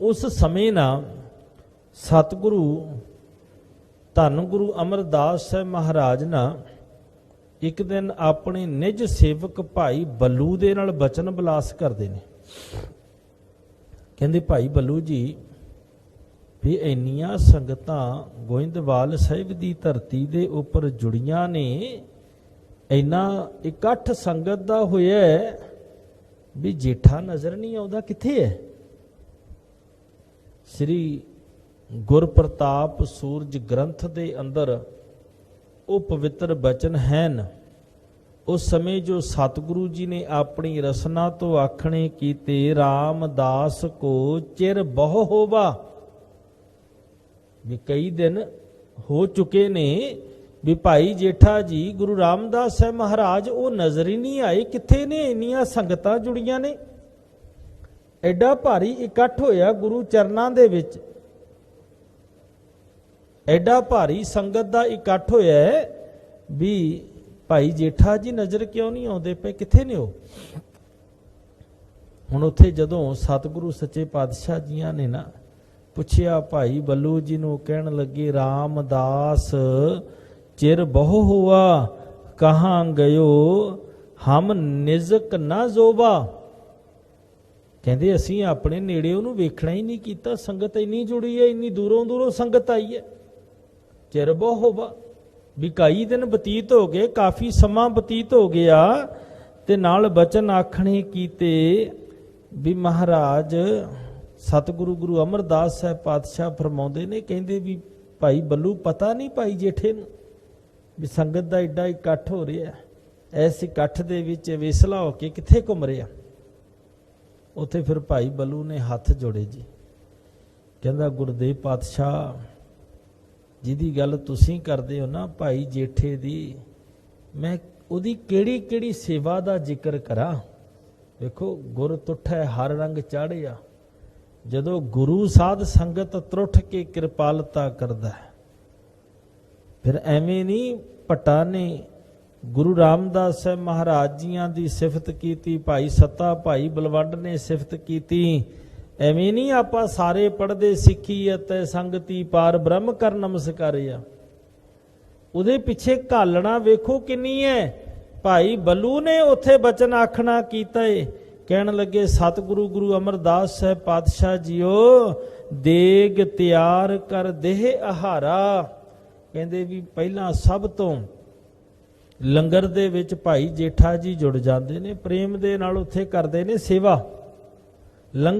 ਉਸ ਸਮੇਂ ਨਾ ਸਤਿਗੁਰੂ ਧੰਨ ਗੁਰੂ ਅਮਰਦਾਸ ਸਾਹਿਬ ਮਹਾਰਾਜ ਨਾ ਇੱਕ ਦਿਨ ਆਪਣੇ ਨਿਜ ਸੇਵਕ ਭਾਈ ਬੱਲੂ ਦੇ ਨਾਲ ਬਚਨ ਬਲਾਸ ਕਰਦੇ ਨੇ। ਕਹਿੰਦੇ ਭਾਈ ਬੱਲੂ ਜੀ, ਵੀ ਇੰਨੀਆਂ ਸੰਗਤਾਂ ਗੋਇੰਦਵਾਲ ਸਾਹਿਬ ਦੀ ਧਰਤੀ ਦੇ ਉੱਪਰ ਜੁੜੀਆਂ ਨੇ, ਇੰਨਾ ਇਕੱਠ ਸੰਗਤ ਦਾ ਹੋਇਆ ਵੀ ਜੇਠਾ ਨਜ਼ਰ ਨਹੀਂ ਆਉਂਦਾ ਕਿੱਥੇ ਹੈ? ਸ੍ਰੀ ਗੁਰਪ੍ਰਤਾਪ ਸੂਰਜ ਗ੍ਰੰਥ ਦੇ ਅੰਦਰ ਉਹ ਪਵਿੱਤਰ ਬਚਨ ਹਨ। ਉਸ ਸਮੇਂ ਜੋ ਸਤਿਗੁਰੂ ਜੀ ਨੇ ਆਪਣੀ ਰਸਨਾ ਤੋਂ ਆਖਣੇ ਕੀਤੇ, ਰਾਮਦਾਸ ਕੋ ਚਿਰ ਬਹੁ ਹੋਵਾ। ਵੀ ਕਈ ਦਿਨ ਹੋ ਚੁੱਕੇ ਨੇ ਵੀ ਭਾਈ ਜੇਠਾ ਜੀ, ਗੁਰੂ ਰਾਮਦਾਸ ਸਾਹਿਬ ਮਹਾਰਾਜ, ਉਹ ਨਜ਼ਰ ਹੀ ਨਹੀਂ ਆਏ ਕਿੱਥੇ ਨੇ, ਇੰਨੀਆਂ ਸੰਗਤਾਂ ਜੁੜੀਆਂ ਨੇ। ਐਡਾ ਭਾਰੀ ਇਕੱਠ ਹੋਇਆ ਗੁਰੂ ਚਰਨਾਂ ਦੇ ਵਿੱਚ। ਐਡਾ ਭਾਰੀ ਸੰਗਤ ਦਾ ਇਕੱਠ ਹੋਇਆ ਵੀ ਭਾਈ ਜੇਠਾ ਜੀ ਨਜ਼ਰ ਕਿਉਂ ਨਹੀਂ ਆਉਂਦੇ ਪਏ? ਕਿੱਥੇ ਨੇ ਉਹ? ਹੁਣ ਉੱਥੇ ਜਦੋਂ ਸਤਿਗੁਰੂ ਸੱਚੇ ਪਾਤਸ਼ਾਹ ਜੀਆਂ ਨੇ ਨਾ ਪੁੱਛਿਆ, ਭਾਈ ਬੱਲੂ ਜੀ ਨੂੰ ਕਹਿਣ ਲੱਗੇ, ਰਾਮਦਾਸ, ਚਿਰ ਬਹੁ ਹੁਆ, ਕਹਾਂ ਗਇਓ? ਹਮ ਨਿਜ਼ਕ ਨਾ ਜ਼ੋਬਾ। ਕਹਿੰਦੇ ਅਸੀਂ ਆਪਣੇ ਨੇੜੇ ਉਹਨੂੰ ਵੇਖਣਾ ਹੀ ਨਹੀਂ ਕੀਤਾ, ਸੰਗਤ ਇੰਨੀ ਜੁੜੀ ਹੈ, ਇੰਨੀ ਦੂਰੋਂ ਦੂਰੋਂ ਸੰਗਤ ਆਈ ਹੈ। ਚਿਰ ਬਹੁ ਹੋਵਾ, ਵੀ ਕਈ ਦਿਨ ਬਤੀਤ ਹੋ ਗਏ, ਕਾਫੀ ਸਮਾਂ ਬਤੀਤ ਹੋ ਗਿਆ, ਤੇ ਨਾਲ ਬਚਨ ਆਖਣੇ ਕੀਤੇ ਵੀ ਮਹਾਰਾਜ, ਸਤਿਗੁਰੂ ਗੁਰੂ ਅਮਰਦਾਸ ਸਾਹਿਬ ਪਾਤਸ਼ਾਹ ਫਰਮਾਉਂਦੇ ਨੇ, ਕਹਿੰਦੇ ਵੀ ਭਾਈ ਬੱਲੂ ਪਤਾ ਨਹੀਂ ਭਾਈ ਜੇਠੇ ਨੂੰ ਵੀ ਸੰਗਤ ਦਾ ਏਡਾ ਇਕੱਠ ਹੋ ਰਿਹਾ ਐਸ ਇਕੱਠ ਦੇ ਵਿੱਚ ਵੇਸਲਾ ਹੋ ਕੇ ਕਿੱਥੇ ਘੁੰਮ ਰਿਹਾ? ਉੱਥੇ ਫਿਰ ਭਾਈ ਬੱਲੂ ਨੇ ਹੱਥ ਜੋੜੇ ਜੀ। ਕਹਿੰਦਾ, ਗੁਰਦੇਵ ਪਾਤਸ਼ਾਹ, ਜਿਹਦੀ ਗੱਲ ਤੁਸੀਂ ਕਰਦੇ ਹੋ ਨਾ ਭਾਈ ਜੇਠੇ ਦੀ, ਮੈਂ ਉਹਦੀ ਕਿਹੜੀ ਕਿਹੜੀ ਸੇਵਾ ਦਾ ਜ਼ਿਕਰ ਕਰਾਂ? ਵੇਖੋ, ਗੁਰ ਤੁਠੈ ਹਰ ਰੰਗ ਚਾੜਿਆ। ਜਦੋਂ ਗੁਰੂ ਸਾਧ ਸੰਗਤ ਤਰੁੱਠ ਕੇ ਕਿਰਪਾਲਤਾ ਕਰਦਾ ਹੈ, ਫਿਰ ਐਵੇਂ ਨਹੀਂ ਪਟਾ ਨੇ ਗੁਰੂ ਰਾਮਦਾਸ ਸਾਹਿਬ ਮਹਾਰਾਜ ਜੀਆਂ ਦੀ ਸਿਫਤ ਕੀਤੀ, ਭਾਈ ਸੱਤਾ, ਭਾਈ ਬਲਵੰਡ ਨੇ ਸਿਫਤ ਕੀਤੀ। ਐਵੇਂ ਨਹੀਂ ਆਪਾਂ ਸਾਰੇ ਪੜਦੇ ਸਿੱਖੀ ਅਤੇ ਸੰਗਤੀ ਪਾਰ ਬ੍ਰਹਮ ਕਰ ਨਮਸਕਾਰਿਆ ਉਹਦੇ ਪਿੱਛੇ ਘਾਲਣਾ ਵੇਖੋ ਕਿੰਨੀ ਹੈ ਭਾਈ ਬੱਲੂ ਨੇ ਉੱਥੇ ਬਚਨ ਆਖਣਾ ਕੀਤਾ ਏ। ਕਹਿਣ ਲੱਗੇ, ਸਤਿਗੁਰੂ, ਗੁਰੂ ਅਮਰਦਾਸ ਸਾਹਿਬ ਪਾਤਸ਼ਾਹ ਜੀਓ, ਦੇਗ ਤਿਆਰ ਕਰ ਦੇਹ ਆਹਾਰਾ। ਕਹਿੰਦੇ ਵੀ ਪਹਿਲਾਂ ਸਭ ਤੋਂ ਲੰਗਰ ਦੇ ਵਿੱਚ ਭਾਈ ਜੇਠਾ ਜੀ ਜੁੜ ਜਾਂਦੇ ਨੇ, ਪ੍ਰੇਮ ਦੇ ਨਾਲ ਉੱਥੇ ਕਰਦੇ ਨੇ ਸੇਵਾ। ਲੰਗਰ